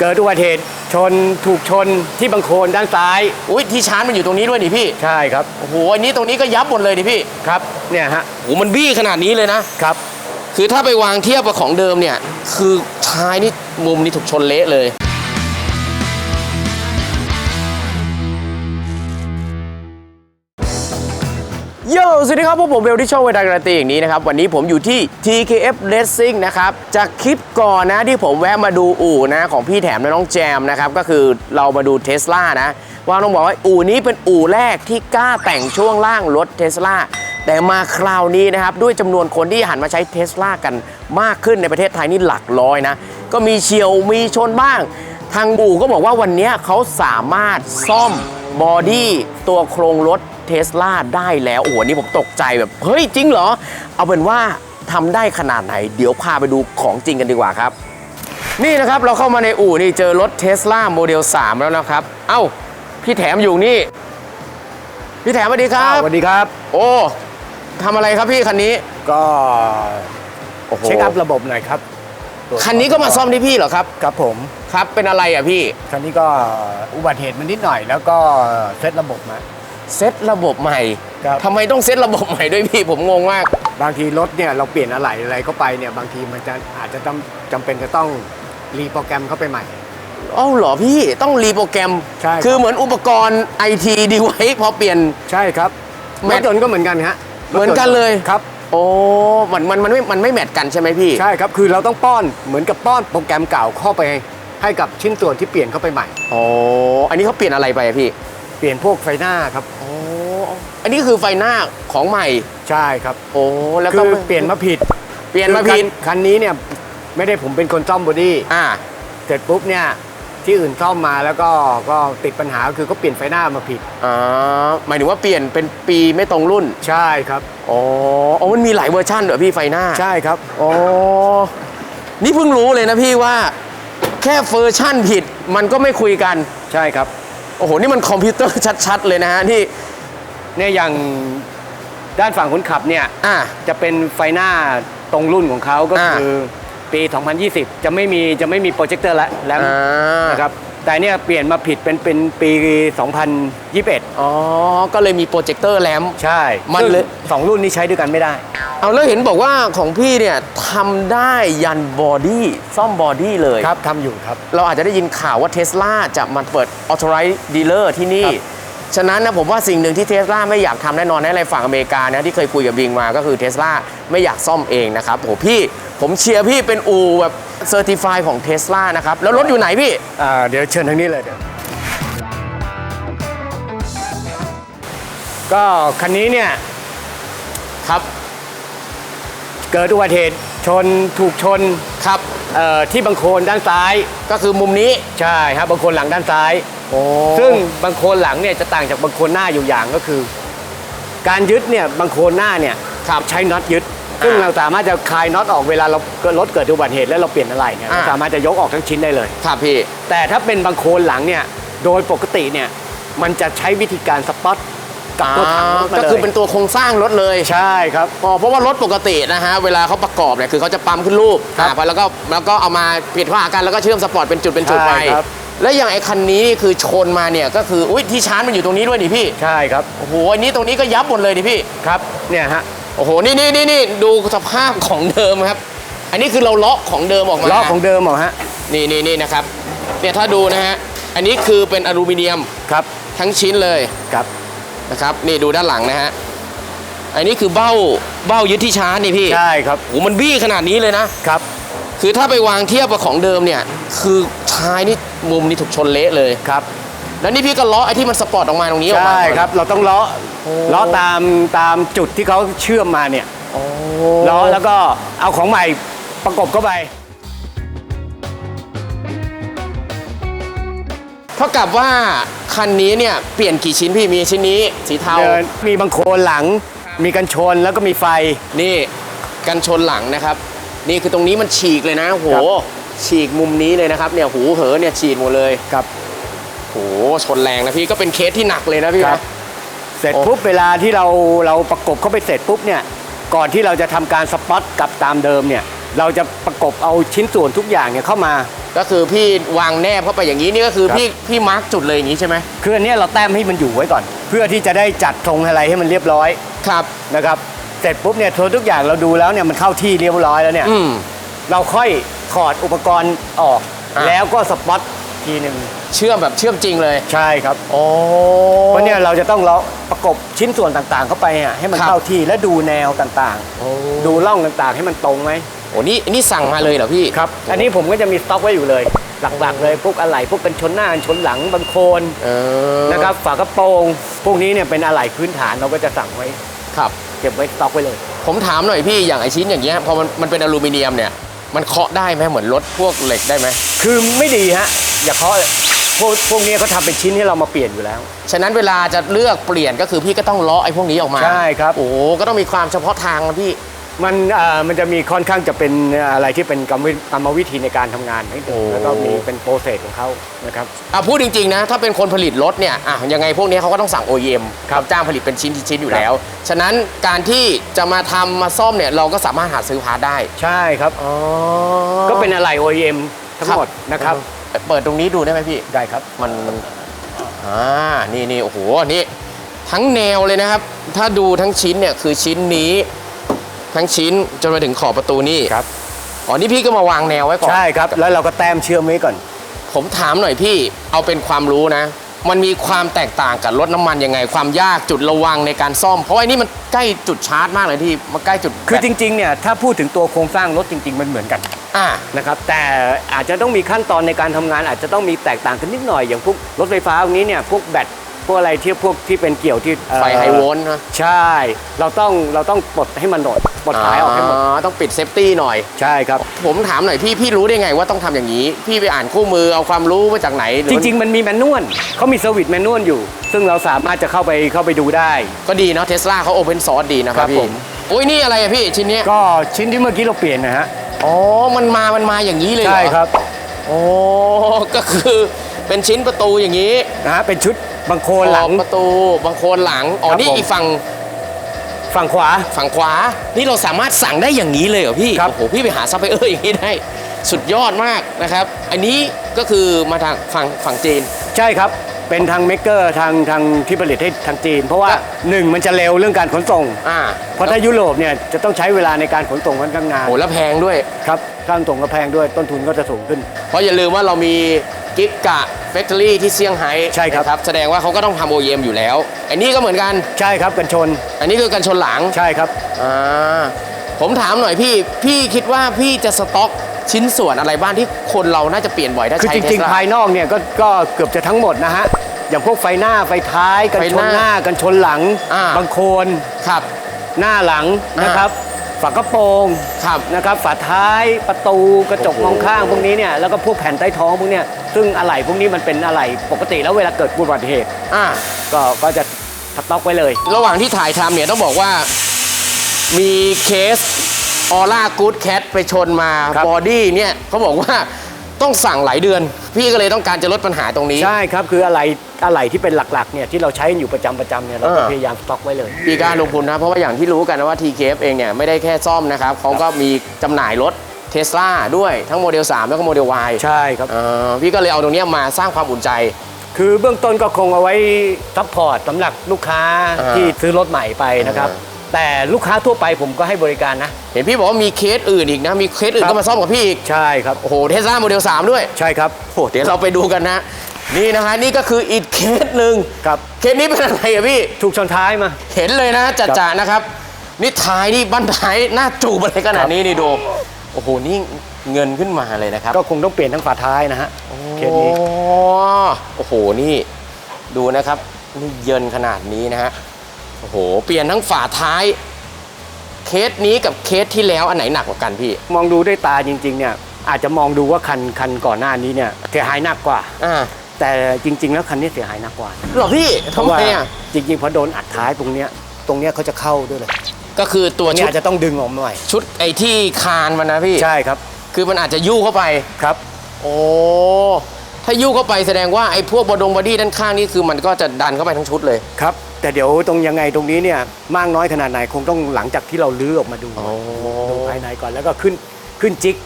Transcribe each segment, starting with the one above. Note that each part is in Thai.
เกิดอุบัติเหตุชนถูกชนที่บังโคลนด้านซ้าย อุ้ยที่ชาร์จมันอยู่ตรงนี้ด้วยนี่พี่ ใช่ครับโอ้โห อันนี้ตรงนี้ก็ยับหมดเลยนี่พี่ ครับ เนี่ยฮะโอ้โหมันบี้ขนาดนี้เลยนะ ครับ คือถ้าไปวางเทียบกับของเดิมเนี่ย คือท้ายนี่มุมนี่ถูกชนเละเลย โยสวัสดีครับพวกผมเบลที่ช่องเวลากรันตีอย่างนี้นะครับ วันนี้ผมอยู่ที่ TKF Racing นะครับ จากคลิปก่อนนะที่ผมแวะมาดูอู่นะของพี่แถมและน้องแจมนะครับ ก็คือเรามาดูเทสลานะ ว่าต้องบอกว่าอู่นี้เป็นอู่แรกที่กล้าแต่งช่วงล่างรถเทสลาแต่มาคราวนี้นะครับ ด้วยจำนวนคนที่หันมาใช้เทสลากันมากขึ้นในประเทศไทยนี่หลักร้อยนะ ก็มีเฉียวมีชนบ้าง ทางอู่ก็บอกว่าวันนี้เขาสามารถซ่อมบอดี้ตัวโครงรถ เทสลาได้แล้ว โอ้โหนี่ผมตกใจแบบ เฮ้ย จริงเหรอ เอาเป็นว่าทำได้ขนาดไหน เดี๋ยวพาไปดูของจริงกันดีกว่าครับ นี่นะครับเราเข้ามาในอู่นี่เจอรถเทสลาโมเดล 3 แล้วนะครับ เอ้า พี่แถมอยู่นี่ พี่แถมสวัสดีครับสวัสดีครับ โอ้ทำอะไรครับพี่คันนี้ก็โอ้โหเช็คอัพระบบหน่อยครับตรวจสอบคันนี้ก็มาซ่อมที่พี่เหรอครับ ครับผมครับเป็นอะไรอะพี่ คันนี้ก็อุบัติเหตุมันนิดหน่อย แล้วก็เซตระบบมา เซตระบบใหม่ครับ ทำไมต้องเซตระบบใหม่ด้วยพี่ผมงงมาก บางทีรถเนี่ยเราเปลี่ยนอะไรอะไรเข้าไปเนี่ยบางทีมันจะอาจจะต้องจำเป็นจะต้องรีโปรแกรมเข้าไปใหม่อ้าวเหรอพี่ต้องรีโปรแกรม ใช่ครับ คือเหมือนอุปกรณ์ไอทีดีไว้พอเปลี่ยน ใช่ครับแมรทถยนต์ก็เหมือนกันฮะเหมือนกันเลย ครับ โอ้มันมันมันไม่มันไม่แมทกันใช่ไหมพี่ ใช่ครับ คือเราต้องป้อนเหมือนกับป้อนโปรแกรมเก่าเข้าไป ให้กับชิ้นส่วนที่เปลี่ยนเข้าไปใหม่โอ้อันนี้เขาเปลี่ยนอะไรไปอะพี่ เปลี่ยนพวกไฟหน้าครับ โอ้อันนี้คือไฟหน้าของใหม่ ใช่ครับโอ้แล้วคืก็อเปลี่ยนมาผิดเปลี่ยนมาผิด คือคัคันนี้เนี่ยไม่ได้ผมเป็นคนซ่อมบอดี้อ่า เสร็จปุ๊บเนี่ยที่อื่นซ่อมมาแล้วก็ก็ติดปัญหาคือเขาเปลี่ยนไฟหน้ามาผิด อ่า หมายถึงว่าเปลี่ยนเป็นปีไม่ตรงรุ่น ใช่ครับ อ๋อ อ๋อ มันมีหลายเวอร์ชันเหรอพี่ไฟหน้า ใช่ครับ อ๋อ นี่เพิ่งรู้เลยนะพี่ว่า แค่เวอร์ชั่นผิดมันก็ไม่คุยกัน ใช่ครับ โอ้โห นี่มันคอมพิวเตอร์ชัดๆ เลยนะฮะที่เนี่ยอย่างด้านฝั่งคนขับเนี่ยอ่า จะเป็นไฟหน้าตรงรุ่นของเขาก็อ่า คือปี 2020 จะไม่มีจะไม่มีโปรเจคเตอร์แล้วแล้วอ่านะครับ แต่เนี่ยเปลี่ยนมาผิดเป็นเป็นปี 2021 อ๋อ ก็เลยมีโปรเจคเตอร์แลมใช่มันเลยซึ่งสองรุ่นนี้ใช้ด้วยกันไม่ได้ เอาแล้วเห็นบอกว่าของพี่เนี่ยทำได้ยันบอดี้ซ่อมบอดี้เลยครับทำอยู่ครับ เราอาจจะได้ยินข่าวว่าเทสลาจะมาเปิด authorized dealer ที่นี่ครับ ฉะนั้นนะผมว่าสิ่งหนึ่งที่เทสลาไม่อยากทำแน่นอนในฝั่งอเมริกานะที่เคยคุยกับบิงมาก็คือเทสลาไม่อยากซ่อมเองนะครับโอ้โหพี่ผมเชียร์พี่เป็นอูแบบเซอร์ติฟายของเทสลานะครับ แล้วรถอยู่ไหนพี่อ่าเดี๋ยวเชิญทางนี้เลยเดี๋ยวก็คันนี้เนี่ยครับ เกิดอุบัติเหตุชนถูกชนครับเอ่อที่บังโคลนด้านซ้ายก็คือมุมนี้ใช่ครับบังโคลนหลังด้านซ้ายโอ้ ซึ่งบังโคลนหลังเนี่ยจะต่างจากบังโคลนหน้าอยู่อย่างก็คือ การยึดเนี่ยบังโคลนหน้าเนี่ยครับใช้น็อตยึด ซึ่งอ่าเราสามารถจะคลายน็อตออกเวลาเราเกิดรถเกิดอุบัติเหตุแล้วเราเปลี่ยนอะไรเนี่ยอ่าเราสามารถจะยกออกทั้งชิ้นได้เลยครับพี่แต่ถ้าเป็นบังโคลนหลังเนี่ยโดยปกติเนี่ยมันจะใช้วิธีการสปอตกับตัวถังรถมาก็เลยคือเป็นตัวโครงสร้างรถเลยใช่ครับอ๋อเพราะว่ารถปกตินะฮะเวลาเขาประกอบเนี่ยคือเขาจะปั๊มขึ้นรูปครับอ่าแล้วก็แล้วก็เอามาปิดฝากันแล้วก็เชื่อมสปอร์ตเป็นจุดเป็นจุดไปใช่ครับ แล้วอย่างไอ้คันนี้นี่คือชนมาเนี่ยก็คืออุ้ยที่ชาร์จมันอยู่ตรงนี้ด้วยนี่พี่ใช่ครับโอ้โหอันนี้ตรงนี้ก็ยับหมดเลยนี่พี่ครับเนี่ยฮะโอ้โหนี่นี่นี่นี่ดูสภาพของเดิมครับ อันนี้คือเราเลาะของเดิมออกมาล้อของเดิมเหรอฮะนี่นี่นี่นะครับเนี่ยถ้าดูนะฮะอันนี้คือเป็นอลูมิเนียมครับทั้งชิ้นเลยครับนะครับนี่ดูด้านหลังนะฮะอันนี้คือเบ้าเบ้ายึดที่ชาร์จนี่พี่ใช่ครับโอ้โหมันบี้ขนาดนี้เลยนะครับ คือถ้าไปวางเทียบกับของเดิมเนี่ย คือท้ายนี่มุมนี่ถูกชนเละเลยครับ แล้วนี่พี่ก็เลาะไอ้ที่มันสปอร์ตออกมาตรงนี้ออกมาใช่ครับ เราต้องล้อโอ้ล้อตามตามจุดที่เขาเชื่อมมาเนี่ยโอ้ล้อแล้วก็เอาของใหม่ประกบเข้าไป เท่ากับว่าคันนี้เนี่ยเปลี่ยนกี่ชิ้นพี่มีชิ้นนี้ สีเทาเดินมีบางโคลนหลัง มีกันชนแล้วก็มีไฟนี่กันชนหลังนะครับ นี่คือตรงนี้มันฉีกเลยนะโหครับฉีกมุมนี้เลยนะครับเนี่ยหูเหอเนี่ยฉีดหมดเลยครับโหชนแรงนะพี่ก็เป็นเคสที่หนักเลยนะพี่ครันะบเสร็จโอ้ปุ๊บเวลาที่เราเราประกบเข้าไปเสร็จปุ๊บเนี่ยก่อนที่เราจะทำการสปอตกลับตามเดิมเนี่ยเราจะประกบเอาชิ้นส่วนทุกอย่างเนี่ยเข้ามา ก็คือพี่วางแนบเข้าไปอย่างนี้นี่ก็คือครับพี่พี่มาร์กจุดเลยอย่างนี้ใช่ไหมคืออันเนี้ยเราแต้มให้มันอยู่ไว้ก่อน เพื่อที่จะได้จัดทรงอะไรให้มันเรียบร้อยครับนะครับ เสร็จปุ๊บเนี่ยทุกอย่างเราดูแล้วเนี่ยมันเข้าที่เรียบร้อยแล้วเนี่ยอืม เราค่อยถอดอุปกรณ์ออก อะ แล้วก็สปอตทีหนึ่งเชื่อมแบบเชื่อมจริงเลย ใช่ครับ โอ้ เพราะเนี่ยเราจะต้องเลาะประกบชิ้นส่วนต่างๆ เข้าไปอะให้มันครับ เข้าที่และดูแนวต่างๆดูร่องต่างๆ ให้มันตรงไหมโอ้นี่นี่สั่งมาเลยเหรอพี่ครับ อันนี้ผมก็จะมีสต็อกไว้อยู่เลย หลักๆ เลยพวกอะไหล่พวกกันชนหน้ากันชนหลังบางโคนเออนะครับฝากระโปรงพวกนี้เนี่ยเป็นอะไหล่พื้นฐานเราก็จะสั่งไว้ ครับเก็บไว้สต็อกไว้เลย ผมถามหน่อยพี่อย่างไอชิ้นอย่างเงี้ยพอมันมันเป็นอลูมิเนียมเนี่ยมันเคาะได้ไหมเหมือนรถพวกเหล็กได้ไหมคือไม่ดีฮะอย่าเคาะพวกพวกนี้เขาทำเป็นชิ้นให้เรามาเปลี่ยนอยู่แล้ว ฉะนั้นเวลาจะเลือกเปลี่ยนก็คือพี่ก็ต้องเลาะไอ้พวกนี้ออกมาใช่ครับ โอ้โหก็ต้องมีความเฉพาะทางนะพี่ มันเอ่อมันจะมีค่อนข้างจะเป็นอะไรที่เป็นกรรมวิกรรมวิธีในการทำงานให้ดูโอ้แล้วก็มีเป็นโปรเซสของเขานะครับ อะพูดจริง ๆ นะ ถ้าเป็นคนผลิตรถเนี่ยอะยังไงพวกนี้เขาก็ต้องสั่ง OEM ครับจ้างผลิตเป็นชิ้นชิ้นๆอยู่ครับแล้ว ฉะนั้นการที่จะมาทำมาซ่อมเนี่ยเราก็สามารถหาซื้อพาร์ทได้ใช่ครับอ๋อก็เป็นอะไร OEM ทั้งหมดนะครับเปิดตรงนี้ดูได้ไหมพี่ ได้ครับมันมันอ่านี่นี่โอ้โหนี่ทั้งแนวเลยนะครับ ถ้าดูทั้งชิ้นเนี่ยคือชิ้นนี้ ทั้งชิ้นจนมาถึงขอบประตูนี่ครับ อ๋อนี่พี่ก็มาวางแนวไว้ก่อน ใช่ครับ แล้วเราก็แต้มเชื่อมไว้ก่อน ผมถามหน่อยพี่เอาเป็นความรู้นะ มันมีความแตกต่างกับรถน้ำมันยังไง ความยากจุดระวังในการซ่อม เพราะว่าไอ้นี่มันใกล้จุดชาร์จมากเลยที่มันใกล้จุดคือแบตจริงๆเนี่ยถ้าพูดถึงตัวโครงสร้างรถจริง ๆ มันเหมือนกันอ่านะครับแต่อาจจะต้องมีขั้นตอนในการทำงาน อาจจะต้องมีแตกต่างกันนิดหน่อยอย่างพวกรถไฟฟ้าพวกนี้เนี่ยพวกแบต พวกอะไรที่พวกที่เป็นเกี่ยวที่เอ่อไฟไฮโวลต์นะใช่ เราต้องเราต้องปลดให้มันหมดปลดท้ายออกให้หมดต้องปิดเซฟตี้หน่อย ใช่ครับ ผมถามหน่อยพี่ พี่รู้ได้ไงว่าต้องทำอย่างนี้ พี่ไปอ่านคู่มือเอาความรู้มาจากไหนหอจริง ๆ มันมีแมนนวลเขามีเซอร์วิสแมนนวลอยู่ ซึ่งเราสามารถจะเข้าไปเข้าไปดูได้ ก็ดีเนาะเทสลาเขาโอเพนซอร์สดีนะคครัรับบพี่ผมโอ้ยนี่อะไรอะพี่ ชิ้นเนี้ยก็ชิ้นที่เมื่อกี้เราเปลี่ยนนะฮะอ๋อ มันมา มันมาอย่างนี้เลยเหรอใช่ครับโอ้ก็คือเป็นชิ้นประตูอย่างนี้ นะฮะเป็นชุด บางโคนหลังออกประตูบางโคนหลังอ๋อครับนี่ผม อีกฝั่งฝั่งขวา ฝั่งขวา นี่เราสามารถสั่งได้อย่างนี้เลยเหรอพี่ครับ โอ้โหพี่ไปหาซัพพลายเออร์อย่างนี้ได้ สุดยอดมากนะครับ อันนี้ก็คือมาทางฝั่งฝั่งจีน ใช่ครับ เป็นทางเมกเกอร์ทางทางที่ผลิตให้ทางจีน เพราะว่าครับหนึ่งมันจะเร็วเรื่องการขนส่ง อ่าเพราะถ้ายุโรปเนี่ยจะต้องใช้เวลาในการขนส่งค่อนข้างนานโอ้แล้วแพงด้วย ครับค่าขนส่งก็แพงด้วยต้นทุนก็จะสูงขึ้น เพราะอย่าลืมว่าเรามีกิกกะแฟคทอรี่ที่เซี่ยงไฮ้ใช่ครับ นะแสดงว่าเขาก็ต้องทำโอเยมอยู่แล้ว อันนี้ก็เหมือนกัน ใช่ครับกันชนอันนี้คือกันชนหลังใช่ครับ อ่าผมถามหน่อยพี่ พี่คิดว่าพี่จะสต็อก ชิ้นส่วนอะไรบ้างที่คนเราน่าจะเปลี่ยนบ่อยถ้าคือใช้จเทริงสลาๆภายนอกเนี่ยก็ก็เกือบจะทั้งหมดนะฮะ อย่างพวกไฟหน้าไฟท้ายกันไฟชหนน้าหน้ากันชนหลัง อ่าบางโคนครับ หน้าหลังอ่าน นะครับ ฝากระโปรงครับ นะครับฝาท้ายประตูกระจกโอ้โหมองข้างพวกนี้เนี่ยแล้วก็พวกแผ่นใต้ท้องพวกเนี้ยซึ่งอะไหล่พวกนี้มันเป็นอะไหล่ปกติแล้วเวลาเกิดอุบัติเหตุ อ่า ก็ก็จะสต็อกไว้เลย ระหว่างที่ถ่ายทำเนี่ยต้องบอกว่ามีเคส ออร่ากู๊ดแคทไปชนมาครับบอดี้เนี่ยเขาบอกว่าต้องสั่งหลายเดือน พี่ก็เลยต้องการจะลดปัญหาตรงนี้ ใช่ครับคืออะไรอะไรที่เป็นหลักๆเนี่ยที่เราใช้อยู่ประจำประจำเนี่ยเราก็เออ พยายามสต็อกไว้เลยมีการลงทุนนะเพราะว่าอย่างที่รู้กันนะว่า TKF เองเนี่ยไม่ได้แค่ซ่อมนะครับเขาก็มีจำหน่ายรถเทสลาด้วยทั้งโมเดล 3 แล้วก็โมเดล Y ใช่ครับเอ่อพี่ก็เลยเอาตรงเนี้ยมาสร้างความอุ่นใจ คือเบื้องต้นก็คงเอาไว้ซัพพอร์ตสำหรับลูกค้าอ่าที่ซื้อรถใหม่ไปนะครับ อ่า แต่ลูกค้าทั่วไปผมก็ให้บริการนะ เห็นพี่บอกว่ามีเคสอื่นอีกนะ มีเคสอื่นครับก็มาซ่อมกับพี่อีก ใช่ครับ โอ้โหเทสลาโมเดล 3 ด้วย ใช่ครับโอ้เดี๋ยวเราไปดูกันนะ นี่นะฮะนี่ก็คืออีกเคสหนึ่งครับ เคสนี้เป็นอะไรอะพี่ ถูกชนท้ายมา เห็นเลยนะจัดจ่านะครับ นี่ท้ายนี่บั้นท้ายหน้าจูบอะไรขนาดนี้นี่ดูโอ้โหนี่เงินขึ้นมาเลยนะครับ ก็คงต้องเปลี่ยนทั้งฝาท้ายนะฮะเคสนี้โอ้โอ้โหนี่ดูนะครับนี่เยินขนาดนี้นะฮะ โอ้โห เปลี่ยนทั้งฝาท้าย เคสนี้กับเคสที่แล้วอันไหนหนักกว่ากันพี่ มองดูด้วยตาจริง ๆ เนี่ย อาจจะมองดูว่าคันคันก่อนหน้านี้เนี่ยเสียหายหนักกว่า อ่าแต่จริง ๆ แล้วคันนี้เสียหายหนักกว่านะเหรอพี่เพทำราะไมว่าอะ จริงๆพอโดนอัดท้ายตรงเนี้ยตรงเนี้ยเขาจะเข้าด้วยเลยก็คือตัวเนี่ชุยดอาจจะต้องดึงออกมาหน่อยชุดไอ้ที่คานมันนะพี่ ใช่ครับคือมันอาจจะยู่เข้าไป ครับโอ้ ถ้ายู่เข้าไปแสดงว่าไอ้พวกบดงบอดี้ด้านข้างนี่คือมันก็จะดันเข้าไปทั้งชุดเลย ครับ แต่เดี๋ยวตรงยังไงตรงนี้เนี่ยมากน้อยขนาดไหนคงต้องหลังจากที่เราลื้อออกมาดูโอ้ดูภายในก่อนแล้วก็ขึ้นขึ้นจิก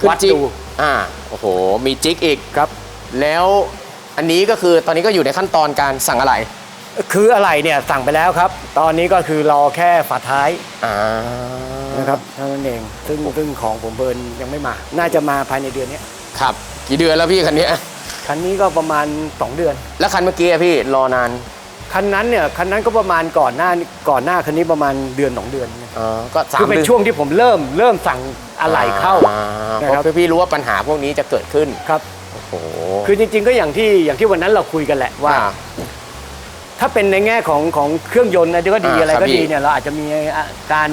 ขึ้นวัดจิกดูอ่าโอ้โห มีจิกอีกครับ แล้วอันนี้ก็คือตอนนี้ก็อยู่ในขั้นตอนการสั่งอะไร คืออะไรเนี่ยสั่งไปแล้วครับ ตอนนี้ก็คือรอแค่ฝาท้ายอ่านะครับเท่านั้นเองซึ่งซึ่งของผมเบิร์นยังไม่มา น่าจะมาภายในเดือนเนี้ยครับ กี่เดือนแล้วพี่คันนี้คันนี้ก็ประมาณ 2 เดือน แล้วคันเมื่อกี้อะพี่รอนาน คันนั้นเนี่ยคันนั้นก็ประมาณก่อนหน้าก่อนหน้าคันนี้ประมาณเดือน2เดือนเนี่ยอ๋อก็สามคือเป็นดืช่วงที่ผมเริ่มเริ่มสั่งอะไหล่เข้าอ่นะเพครับราะพี่รู้ว่าปัญหาพวกนี้จะเกิดขึ้นครับ โอ้โหคือจริงๆก็อย่างที่อย่างที่วันนั้นเราคุยกันแหละว่าถ้าเป็นในแง่ของของเครื่องยนต์นะก็ดีอ่าอะไรครับก็พี่ดีเนี่ยเราอาจจะมีการ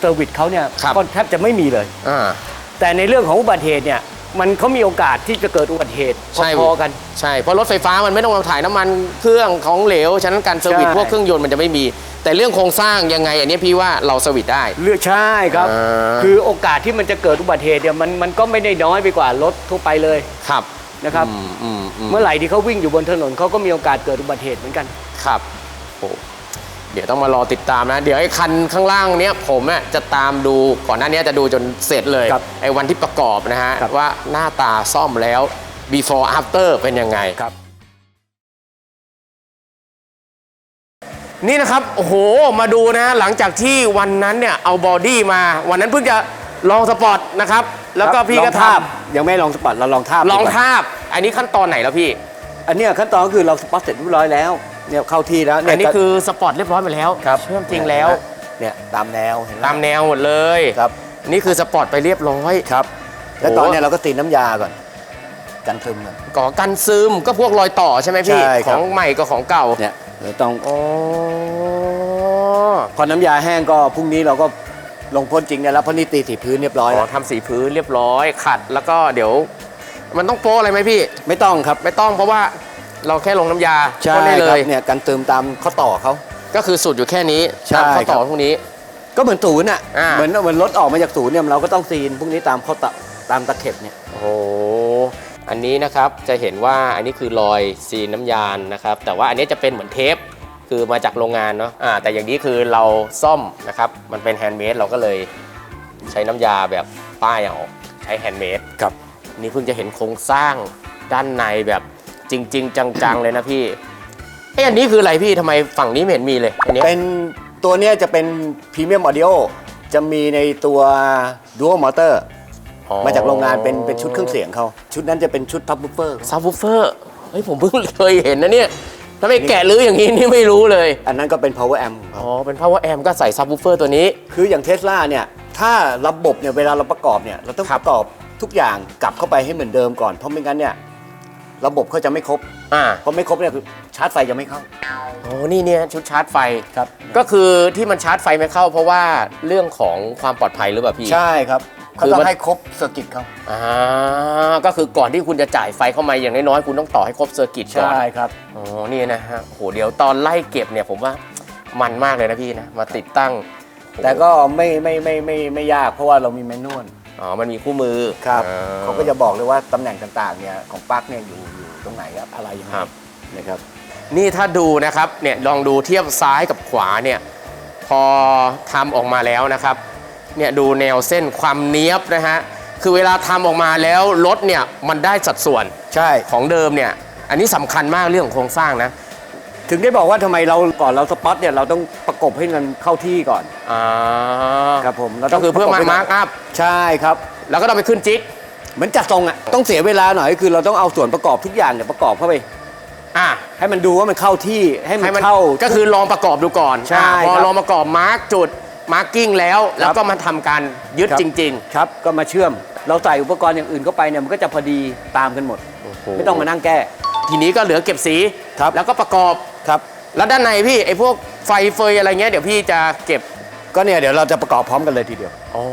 เซอร์วิสเขาเนี่ยครับ ก็แทบจะไม่มีเลย อ่า แต่ในเรื่องของอุบัติเหตุเนี่ย มันเขามีโอกาสที่จะเกิดอุบัติเหตุใช่ พอๆกัน ใช่ เพราะรถไฟฟ้ามันไม่ต้องมาถ่ายน้ำมันเครื่องของเหลว ฉะนั้นการเซอร์วิสใช่ พวกเครื่องยนต์มันจะไม่มี แต่เรื่องโครงสร้างยังไง อันนี้พี่ว่าเราเซอร์วิสได้ เลือกใช่ครับ อ่า คือโอกาสที่มันจะเกิดอุบัติเหตุเนี่ยมันมันก็ไม่ได้น้อยไปกว่ารถทั่วไปเลยครับนะครับ อืมอืมอืมเมื่อไหร่ที่เขาวิ่งอยู่บนถนนเขาก็มีโอกาสเกิดอุบัติเหตุเหมือนกัน ครับโอ้ เดี๋ยวต้องมารอติดตามนะ เดี๋ยวไอ้คันข้างล่างเนี้ยผมอะจะตามดูก่อนหน้านี้จะดูจนเสร็จเลยครับไอ้วันที่ประกอบนะฮะครับ ว่าหน้าตาซ่อมแล้ว before after เป็นยังไง ครับ นี่นะครับ โอ้โห มาดูนะ หลังจากที่วันนั้นเนี่ย เอาบอดี้มา วันนั้นเพิ่งจะลองสปอร์ตนะครับ แล้วก็พี่ก็ลองทบยังไม่ลองสปอร์ตเราลองทาบำลองดีกว่าทาบ อันนี้ขั้นตอนไหนแล้วพี่ อันเนี้ยขั้นตอนก็คือเราสปอร์ตเสร็จเรียบร้อยแล้ว เนี่ยเข้าที่แล้วเยอันนี้คือสปอร์ตเรียบร้อยไปแล้วครับเชื่อมจริงแล้วเนี่ยตามแนวเห็นไหมตามแนวหมดเลยครับนี่คือสปอร์ตไปเรียบร้อยครับ แล้วโอ้ตอนเนี้ยเราก็ตีน้ำยาก่อน กันซึมก่อนก่อกันซึมก็พวกรอยต่อใช่ไหมพี่ใช่คขรับองใหม่กับของเก่าเนี่ยเราต้องอ๋อพอน้ำยาแห้งก็พรุ่งนี้เราก็ลงพ่นจริงเนี่ยแล้วเพราะนี่ตีสีพื้นเรียบร้อยอ๋แล้อวทำสีพื้นเรียบร้อยขัดแล้วก็เดี๋ยว มันต้องโป๊อะไรไหมพี่ ไม่ต้องครับไม่ต้องเพราะว่า เราแค่ลงน้ำยาใช่พ่นได้เลครับยเนี่ยกันซึมตามข้อต่อเขา ก็คือสูตรอยู่แค่นี้ใช่ตามข้อต่อครับ พวกนี้ ก็เหมือนศูนย์อะอ่า เหมือนเหมือนรถออกมาจากศูนย์เนี่ยเราก็ต้องซีนพวกนี้ตามข้อต่อตามตะเข็บเนี่ย โอ้โหอันนี้นะครับจะเห็นว่าอันนี้คือรอยซีนน้ำยานนะครับ แต่ว่าอันนี้จะเป็นเหมือนเทปคือมาจากโรงงานเนาะอ่าแต่อย่างนี้คือเราซ่อมนะครับ มันเป็นแฮนด์เมดเราก็เลยใช้น้ำยาแบบป้ายเอาใช้แฮนด์เมดครับ นี่เพิ่งจะเห็นโครงสร้างด้านในแบบ จริง ๆ จังๆเลยนะพี่เอ้อันนี้คืออะไรพี่ทำไมฝั่งนี้ไม่เห็นมีเลยอันเนี้ยเป็นตัวเนี้ยจะเป็นพรีเมียมออดิโอจะมีในตัวดู a l มอเตอร์อ๋อมาจากโรงงานเป็นเป็นชุดเครื่องเสียงเขาชุดนั้นจะเป็นชุดพับบูเฟอร์ ซับวูเฟอร์เฮ้ยผมเพิ่งเคยเห็นนะเนี่ยถ้าไม่แกะรื้ออย่างนี้นี่ไม่รู้เลยอันนั้นก็เป็น power amp ของอ๋เขาอเป็น power amp ก็ใส่ซับวูเฟอร์ตัวนี้ คืออย่างเทสลาเนี่ย ถ้าระบบเนี่ยเวลาเราประกอบเนี่ย เราต้องครัปบระกอบทุกอย่างกลับเข้าไปให้เหมือนเดิมก่อน เพราะไม่งั้นเนี่ย ระบบเขาจะไม่ครบอ่าเพราะไม่ครบเนี่ยคือชาร์จไฟจะไม่เข้า โอ้นี่เนี่ยชุดชาร์จไฟ ครับ ก็คือที่มันชาร์จไฟไม่เข้า เพราะว่าเรื่องของความปลอดภัยหรือเปล่าพี่ ใช่ครับเขาคือต้อมันงให้ครบเซอร์กิตเขาอ่าก็คือก่อนที่คุณจะจ่ายไฟเข้ามาอย่างน้อยๆคุณต้องต่อให้ครบเซอร์กิตก่อน ใช่ครับ อ๋อ นี่นะฮะโหเดี๋ยวตอนไล่เก็บเนี่ยผมว่ามันมากเลยนะพี่นะ มาติดตั้ง แต่ก็ไม่ไม่ไม่ไม่ไม่ยากเพราะว่าเรามีแมนนวล อ๋อ มันมีคู่มือครับอ่เขาก็จะบอกเลยว่าตำแหน่งต่างๆเนี่ยของปลั๊กเนี่ยอยู่อยู่ตรงไหนครับอะไรยังไงครับ นะครับ นี่ถ้าดูนะครับเนี่ยลองดูเทียบซ้ายกับขวาเนี่ยพอทำออกมาแล้วนะครับเนี่ยดูแนวเส้นความเนี้ยบนะฮะคือเวลาทำออกมาแล้วรถเนี่ยมันได้สัดส่วนใช่ ของเดิมเนี่ยอันนี้สำคัญมากเรื่องของโครงสร้างนะ ถึงได้บอกว่าทำไมเราก่อนเราสปอตเนี่ยเราต้องประกบให้มันเข้าที่ก่อนอ่าครับผมเราต้ก็องคือเพื่อมาประกบให้มาร์กอัพใช่ครับ แล้วก็ต้องไปขึ้นจิ๊กเหมือนจัดทรงอะต้องเสียเวลาหน่อยคือเราต้องเอาส่วนประกอบทุกอย่างเนี่ยประกอบเข้าไป อะให้มันดูว่ามันเข้าที่ให้มันให้มันเข้า ก็คือลองประกอบดูก่อนใช่อะพอครับลองประกอบมาร์กจุดมาร์กิ้งแล้ว แล้วก็มาทำการยึดครับ จริง ครับก็มาเชื่อม เราใส่อุปกรณ์อย่างอื่นเข้าไปเนี่ยมันก็จะพอดีตามกันหมดๆโอ้โห ไม่ต้องมานั่งแก้ ทีนี้ก็เหลือเก็บสีครับ แล้วก็ประกอบครับ แล้วด้านในพี่ไอ้พวกไฟเฟยอะไรเงี้ยเดี๋ยวพี่จะเก็บก็เนี่ยเดี๋ยวเราจะประกอบพร้อมกันเลยทีเดียวโอ้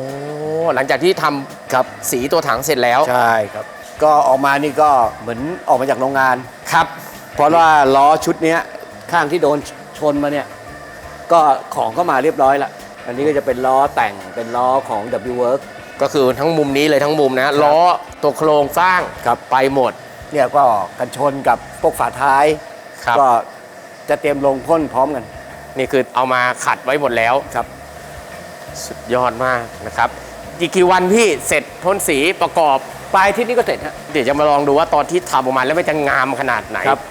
หลังจากที่ทำครับ สีตัวถังเสร็จแล้วใช่ครับ ก็ออกมานี่ก็เหมือนออกมาจากโรงงาน ครับ เพราะว่าล้อชุดเนี้ยข้างที่โดนชนมาเนี่ย ก็ของก็มาเรียบร้อยละอันนี้ก็จะเป็นล้อแต่งเป็นล้อของ W Work ก็คือทั้งมุมนี้เลยทั้งมุมนะล้อตัวโครงสร้างครับไปหมด เนี่ยก็กันชนกับพวกฝาท้าย ครับ ก็จะเตรียมลงพ่นพร้อมกัน นี่คือเอามาขัดไว้หมดแล้วครับ สุดยอดมากนะครับอีกกี่วันพี่เสร็จพ่นสีประกอบปลายอาที่นี้ก็เสร็จฮะเดี๋ยวจะมาลองดูว่าตอนที่ทำออกมาแล้วมันจะงามขนาดไหนครับ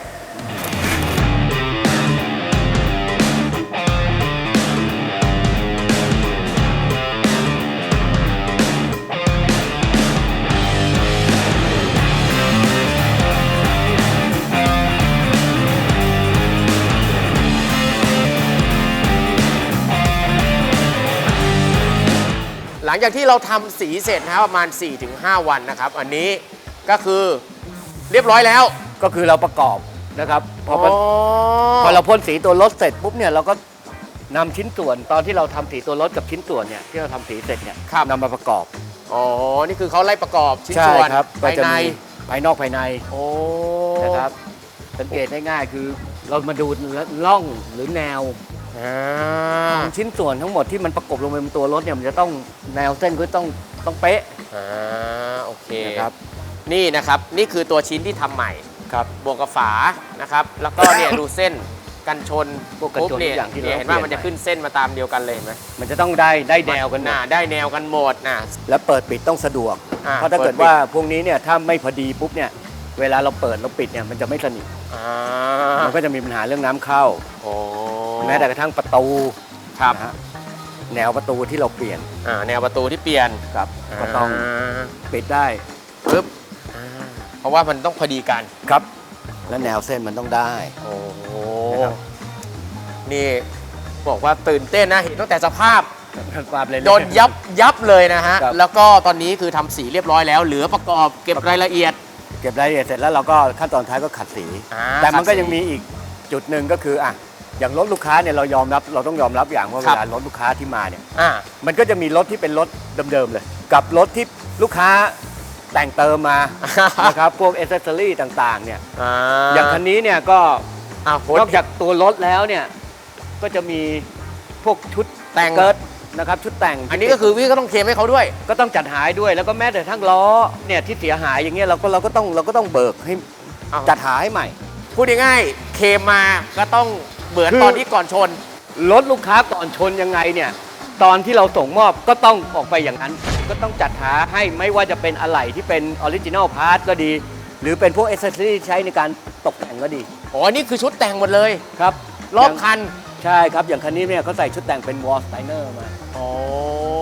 หลังจากที่เราทำสีเสร็จนะครับประมาณ 4-5 วันนะครับ อันนี้ก็คือเรียบร้อยแล้ว ก็คือเราประกอบนะครับพอประอพอเราพ่นสีตัวรถเสร็จปุ๊บเนี่ยเราก็นำชิ้นส่วนตอนที่เราทำสีตัวรถกับชิ้นส่วนเนี่ยที่เราทำสีเสร็จเนี่ยนำมาประกอบอ๋อนี่คือเขาไล่ประกอบชิ้นส่วนครับก็ภายจะในมีภายนอกภายในโอ้นะครับสังเกตได้ง่ายคือเรามาดูล่องหรือแนว อ่าของชิ้นส่วนทั้งหมดที่มันประกบลงไปบนตัวรถเนี่ยมันจะต้องแนวเส้นก็ต้องต้องเป๊ะอ่าโอเคนะครับนี่นะครับนี่คือตัวชิ้นที่ทำใหม่ ครับ บวกกับฝานะครับ แล้วก็เนี่ย ดูเส้นกันชนพวกกันชนปุ๊บเนี่ยทุกอย่างที่เราเนี่ยเห็นว่าเปลี่ยน มันจะขึ้นเส้นมาตามเดียวกันเลยเห็นไหมมันจะต้องได้ได้แนวกันหหมน้าดได้แนวกันหมดนะแล้วเปิดปิดต้องสะดวก อ่าเพราะถ้าเปิดเกิดปิด ว่าพวกนี้เนี่ยถ้าไม่พอดีปุ๊บเนี่ยเวลาเราเปิดเราปิดเนี่ยมันจะไม่สนิท อ่ามันก็จะมีปัญหาเรื่องน้ำเข้า โอ้ แม้แต่กระทั่งประตูครับนะฮะแนวประตูที่เราเปลี่ยนอ่าแนวประตูที่เปลี่ยนครับก็ต้องาปิดได้ปึ๊บอ่าเพราะว่ามันต้องพอดีกัน ครับ และแนวเส้นมันต้องได้ โอ้โห นะครับ นี่บอกว่าตื่นเต้นนะ เห็นตั้งแต่สภาพ ความเลย โดนยับยับเลยนะฮะ ครับ แล้วก็ตอนนี้คือทำสีเรียบร้อยแล้ว เหลือประกอบเก็บรายละเอียด เก็บรายละเอียดเสร็จแล้วเราก็ขั้นตอนท้ายก็ขัดสี อ่าแต่มันก็ขัดสี ยังมีอีกจุดหนึ่งก็คืออะ อย่างรถลูกค้าเนี่ยเรายอมรับเราต้องยอมรับอย่างว่าคเวรับลารถลูกค้าที่มาเนี่ยอ่า มันก็จะมีรถที่เป็นรถเดิมๆเลย กับรถที่ลูกค้าแต่งเติมมา นะครับพวกเอเซอรี่ต่างๆเนี่ยอ่าอย่างคันนี้เนี่ยก็อ่าโค้นดอกจากตัวรถแล้วเนี่ยก็จะมีพวกชุดแต่ง เกิร์ตนะครับชุดแต่งอันนี้ก็คือพี่ก็ต้องเคลมให้เขาด้วย ก็ต้องจัดหายด้วยแล้วก็แม้แต่ทั้งล้อเนี่ยที่เสียหายอย่างเงี้ยเราก็เราก็ต้องเราก็ต้องเบิกให้อ้าว จัดหาให้ใหม่ พูดง่ายๆเคลมมาก็ต้อง เหมือนคือตอนที่ก่อนชน รถลูกค้าก่อนชนยังไงเนี่ยตอนที่เราส่งมอบก็ต้องออกไปอย่างนั้น ก็ต้องจัดหาให้ไม่ว่าจะเป็นอะไหล่ที่เป็นออริจินอลพาร์ทก็ดี หรือเป็นพวกเอเซอรี่ใช้ในการตกแต่งก็ดีอ๋อนี่คือชุดแต่งหมดเลยครับรอบคันใช่ครับอย่างคันนี้เนี่ยเขาใส่ชุดแต่งเป็นวอลสไตเนอร์มาอ๋อ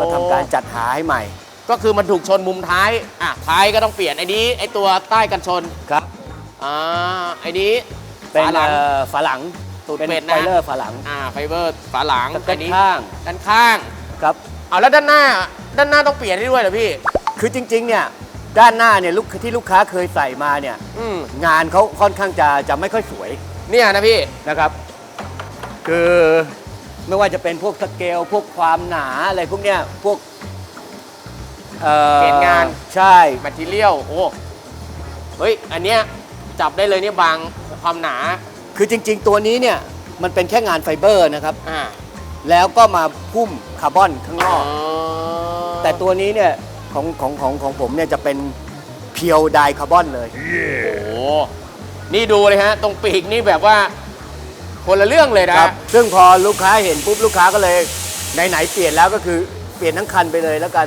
ก็ทำการจัดหาให้ใหม่ ก็คือมันถูกชนมุมท้ายอะท้ายก็ต้องเปลี่ยนไอ้นี้ไอ้ตัวใต้กันชนครับอ่าไอ้นี้เป็นฝาหลังเอ่อฝาหลัง ตูดเป็นเป็ดไฟนะเลอร์ฝาหลังอ่าไฟเบอร์ฝาหลังสเกิอัร์นตนี้ข้างด้านข้างครับ เอาแล้วด้านหน้า ด้านหน้าต้องเปลี่ยนให้ด้วยเหรอพี่ คือจริง ๆ เนี่ย ด้านหน้าเนี่ยลูกที่ลูกค้าเคยใส่มาเนี่ย อืมงานเขาค่อนข้างจะจะไม่ค่อยสวยเนี่ยนะพี่นะครับ คือไม่ว่าจะเป็นพวกสเกล พวกความหนาอะไรพวกเนี้ยพวกอ่อเกณฑ์งานใช่ แมทเทียลโอ้เฮ้ยอันเนี้ยจับได้เลยเนี่ยบางความหนา คือจริง ๆ ตัวนี้เนี่ยมันเป็นแค่งานไฟเบอร์นะครับ อ่าแล้วก็มาพุ่มคาร์บอนข้างนอ๋ออก แต่ตัวนี้เนี่ยของของของของผมเนี่ยจะเป็นเพียวไดคาร์บอนเลย โอ้โหนี่ดูเลยฮะ ตรงปีกนี่แบบว่า คนละเรื่องเลยนะ ครับ ซึ่งพอลูกค้าเห็นปุ๊บลูกค้าก็เลยไหนๆเปลี่ยนแล้วก็คือเปลี่ยนทั้งคันไปเลยแล้วกัน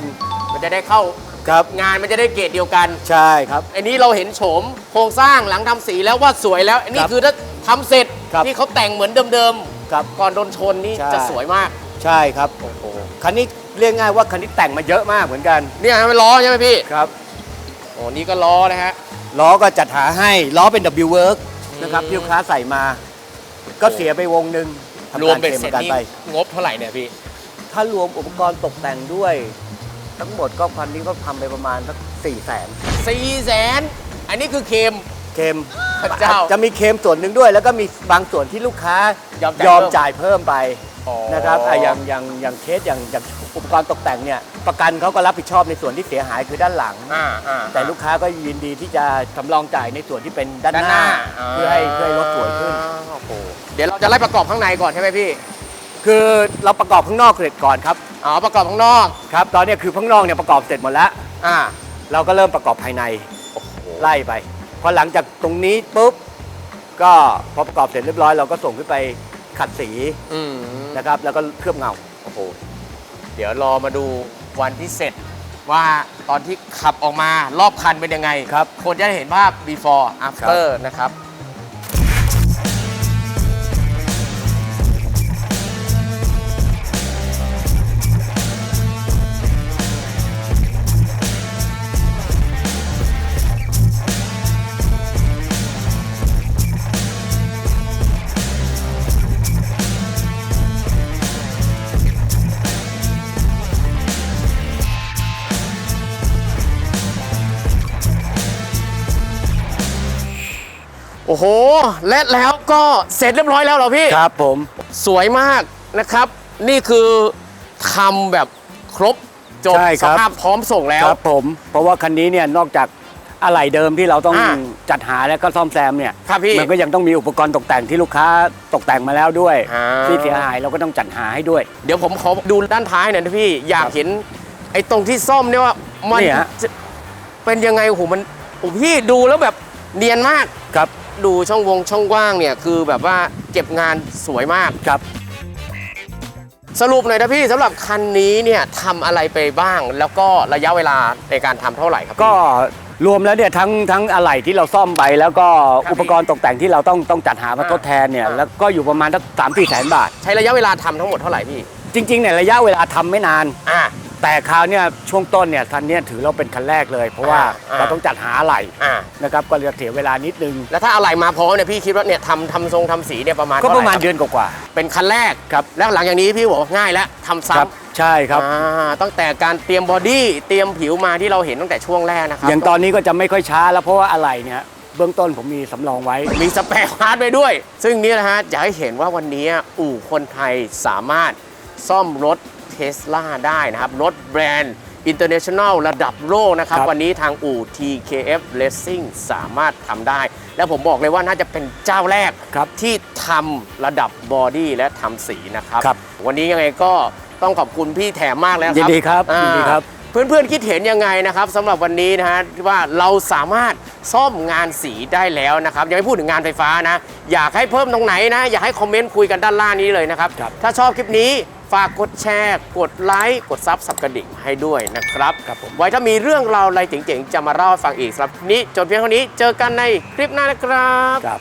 มันจะได้เข้า ครับ งานมันจะได้เกรดเดียวกัน ใช่ครับ อันนี้เราเห็นโฉมโครงสร้างหลังทำสีแล้วว่าสวยแล้ว อันนี้ครับคือถ้าทำเสร็จครับที่เขาแต่งเหมือนเดิมครับๆก่อนโดนชนนี่ใช่ จะสวยมาก ใช่ครับคันนี้เรียกง่ายว่าคันนี้แต่งมาเยอะมากเหมือนกันเนี่ยมันล้อใช่ไหมพี่ ครับโอ้นี่ก็ล้อนะฮะ ล้อก็จัดหาให้ล้อเป็น W Work นะครับอืม ที่ลูกค้าใส่มา ก็เสียไปวงหนึ่งทำรวมการเป็นเคลมเสร็ปจระกันนี่ไป งบเท่าไหร่เนี่ยพี่ ถ้ารวมอุปกรณ์ตกแต่งด้วย ทั้งหมดก็พันนี้ก็ทำไปประมาณสักสี่แสนสี่แสนอันนี้คือเคมเคมพระเจ้าจะมีเคมส่วนหนึ่งด้วย แล้วก็มีบางส่วนที่ลูกค้ายอมจ่ายยอมเพิ่ม จ่ายเพิ่มไปอ๋อนะครับอะอย่างอย่างอย่างเคสอย่างอย่างอุปกรณ์ตกแต่งเนี่ยประกันเขาก็รับผิดชอบในส่วนที่เสียหายคือด้านหลัง อ่าอ่า แต่ลูกค้าก็ยินดีที่จะสำรองจ่ายในส่วนที่เป็นด้านด้านหหน้าน้า เพื่อให้เพื่อให้รถสวยขึ้น โอ้โหเดี๋ยวเราจะไล่ประกอบข้างในก่อนใช่ไหมพี่ คือเราประกอบข้างนอกเสร็จก่อนครับอ๋อประกอบข้างนอกครับ ตอนนี้คือข้างนอกเนี่ยประกอบเสร็จหมดแล้ว อ่า เราก็เริ่มประกอบภายในไล่ไปพอหลังจากตรงนี้ปุ๊บก็พอประกอบเสร็จเรียบร้อยเราก็ส่งขึ้นไปขัดสีอืมนะครับ แล้วก็เคลือบเงาโอ้โหเดี๋ยวรอมาดูวันที่เสร็จว่าตอนที่ขับออกมารอบคันเป็นยังไงครับ คนจะได้เห็นภาพ before after นะครับ โอ้โห และแล้วก็เสร็จเรียบร้อยแล้วเหรอพี่ ครับผม สวยมากนะครับ นี่คือทำแบบครบจบใช่สครับ ภาพพร้อมส่งแล้ว ครับผม เพราะว่าคันนี้เนี่ยนอกจากอะไหล่เดิมที่เราต้องอ่าจัดหาแล้วก็ซ่อมแซมเนี่ยครับพี่มันก็ยังต้องมีอุปกรณ์ตกแต่งที่ลูกค้าตกแต่งมาแล้วด้วย อ่า ที่เสียหายเราก็ต้องจัดหาให้ด้วย เดี๋ยวผมขอดูด้านท้ายหน่อยนะพี่ อยากครับเห็น ไอ้ตรงที่ซ่อมเนี่ยว่ามันนี่ฮะ จะเป็นยังไงโอ้โหมันโอ้พี่ดูแล้วแบบเนียนมาก ครับ ดูช่องวงช่องว่างเนี่ยคือแบบว่าเก็บงานสวยมากครับ สรุปหน่อยนะพี่สำหรับคันนี้เนี่ยทำอะไรไปบ้าง แล้วก็ระยะเวลาในการทำเท่าไหร่ครับพี่ ก็รวมแล้วเนี่ยทั้งทั้งอะไหล่ที่เราซ่อมไป แล้วก็ครับอุปกรณ์ตกแต่งที่เราต้องต้องจัดหามาอ่าทดแทนเนี่ยอ่า แล้วก็อยู่ประมาณสักสามสี่แสนบาท ใช้ระยะเวลาทำทั้งหมดเท่าไหร่พี่จริงๆเนี่ยระยะเวลาทำไม่นาน อ่า แต่คราวเนี่ยช่วงต้นเนี่ยทันเนี่ยถือเราเป็นคันแรกเลย เพราะว่าอ่า เราต้องจัดหาอะไหล่อ่านะครับก็จะเสียเวลานิดนึง แล้วถ้าอะไรมาพร้อมเนี่ยพี่คิดว่าเนี่ยทำทำทรงทำสีเนี่ยประมาณก็ประมาณท่ไหเดือนกว่าเป็นคันแรกครับแล้วหลังจากนี้พี่บอกว่าง่ายแล้วทำๆครับซ้ำใช่ครับ อ่าตั้งแต่การเตรียมบอดี้เตรียมผิวมาที่เราเห็นตั้งแต่ช่วงแรกนะครับอย่างตอนนี้ก็จะไม่ค่อยช้าแล้วเพราะว่าอะไหล่เนี่ยเบื้องต้นผมมีสำรองไว้ มีสเปรย์พาร์ทไปด้วย ซึ่งนี่นะฮะอยากให้เห็นว่าวันนี้อู่คนไทยสามารถซ่อมรถเท สลาได้นะครับ รถแบรนด์ international ระดับโลกนะครับ ครับ วันนี้ทางอู่ TKF Racing สามารถทำได้ แล้วผมบอกเลยว่าน่าจะเป็นเจ้าแรก ครับ ที่ทำระดับบอดี้และทำสีนะครับ ครับวันนี้ยังไงก็ต้องขอบคุณพี่แถมมากเลยนะคยิรับนดีครับอ่ายินดีครับ เพื่อนๆคิดเห็นยังไงนะครับสำหรับวันนี้นะฮะว่าเราสามารถซ่อมงานสีได้แล้วนะครับยังไม่พูดถึงงานไฟฟ้านะ อยากให้เพิ่มตรงไหนนะ อยากให้คอมเมนต์คุยกันด้านล่างนี้เลยนะครับ ครับ ถ้าชอบคลิปนี้ ฝากกดแชร์ กดไลค์ กดซับสับกระดิ่งให้ด้วยนะครับครับผมไว้ถ้ามีเรื่องราวอะไรเจ๋งๆ จะมาเล่าให้ฟังอีกสำหรับนี้จนเพียงเท่านี้เจอกันในคลิปหน้านะครับ ครับ